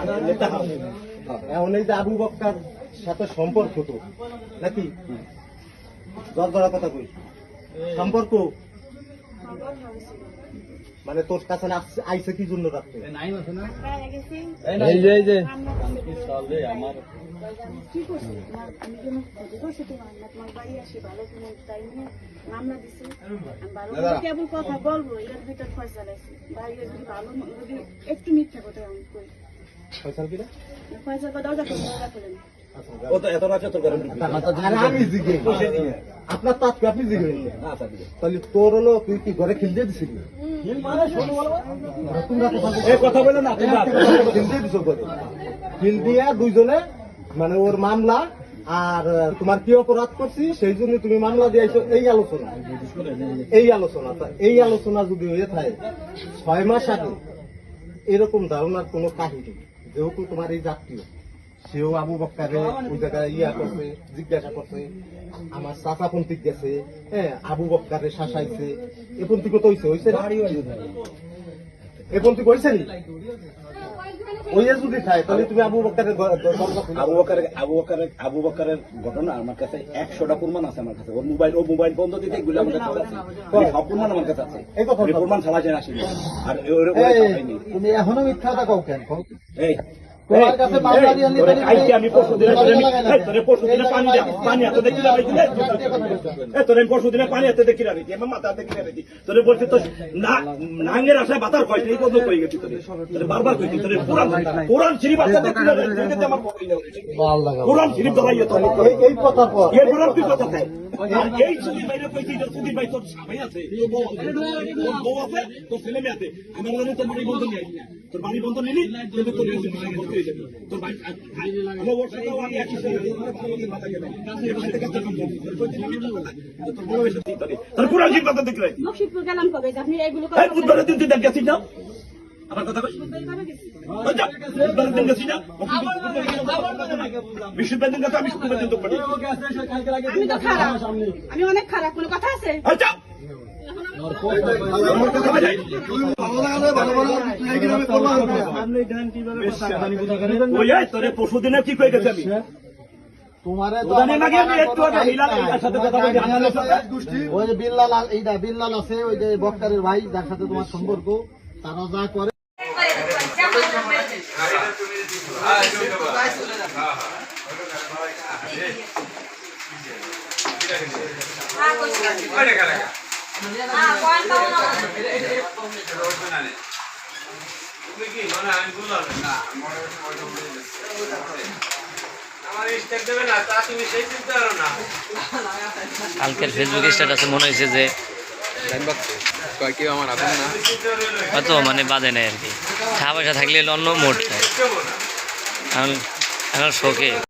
না নেতা এখন এই যে আবু বক্কার সাথে সম্পর্ক তো নাকি? জল কথা কই? সম্পর্ক? মানে তোর কাছে আইছে কি জন্য রাখতে কেবল কথা বলব এর ভিতর ফয়সা লাগছে যদি ভালো যদি একটু মিথ্যা কথা আমি করি ফয়সাল কিনা ফয়সা কথা দরজা করে দরজা করেন ও তো এত রাতে তোর ঘরে আমি জিগে আপনার তো আপনি জিগে তাহলে তোর হলো তুই কি ঘরে খিল দিয়ে কথা বলে। না খিল দিয়ে দিছো দিয়া দুইজনে মানে ওর মামলা আর তোমার কি অপরাধ করছি? সেই জন্য তুমি মামলা দিয়েছ এই আলোচনা। এই আলোচনা এই আলোচনা যদি হয়ে থাকে ছয় মাস আগে এরকম ধারণার কোনো কাহিনী যেহেতু তোমার এই জাতীয় সেও আবু বক্কারে ওই জায়গায় ইয়া করছে জিজ্ঞাসা করছে আমার চাচা পন্থী গেছে হ্যাঁ আবু বক্কারে শাসাইছে এ পন্থী কত হয়েছে হয়েছে? এ পন্থী হয়েছে আবু বকরের ঘটনা আমার কাছে একশোটা প্রমাণ আছে আমার কাছে। ওর মোবাইল ও মোবাইল বন্ধ দিতে এগুলো আমার কাছে আছে। সব প্রমাণ আমার কাছে আছে। প্রমাণ ছাড়া যায় আসেনি আর তুমি এখনও মিথ্যা কথা কেন? এই আমি পরশু দিনে তোরে আমি- লাগাই না। এই, তোরে পরশু দিনে পানি পানি হাতে দেখি তোরে পরশু দিনে পানি হাতে দেখি না আমার মাথা দেখি না তোরে বলছি তো নাঙ্গের আশায় বাতার কয় এই কথা কই গেছি তোরে। তোরে বারবার কইছি তোরে কোরআন কোরআন শরীফ আছে দেখি না ভাই তুই যদি আমার পকেটে শরীফ ধরাইয়া তোর এই- এই পর এর পর তুই কথা দেয় এই সুদীর বাইরে কইছি যে সুদীর ভাই তোর স্বামী আছে তোর বউ আছে তোর ছেলে মেয়ে আছে। আমার মনে তোর বাড়ি বন্ধ নিয়ে তোর বাড়ি বন্ধ নিলি তোর তোর পুরো জীব কথা দেখলে আপনি এগুলো এই বুধবারের দিন তুই দেখ গেছিস না আমার কথা আমি অনেক খারাপ কোনো কথা আছে? আমার কথা বাজাই ওই এই তোরে পরশু দিনে কি কয়ে গেছে আমি? তোমারে ওই যে বিল্লাল এইটা বিল্লাল আছে ওই যে বক্কারের ভাই যার সাথে তোমার সম্পর্ক তারা যা করে কালকের ফেসবুক স্ট্যাটাসে মনে হয়েছে যে হয়তো মানে বাদে নেই আর কি। টাকা পয়সা থাকলে অন্য মোট এখন এখন শোকে।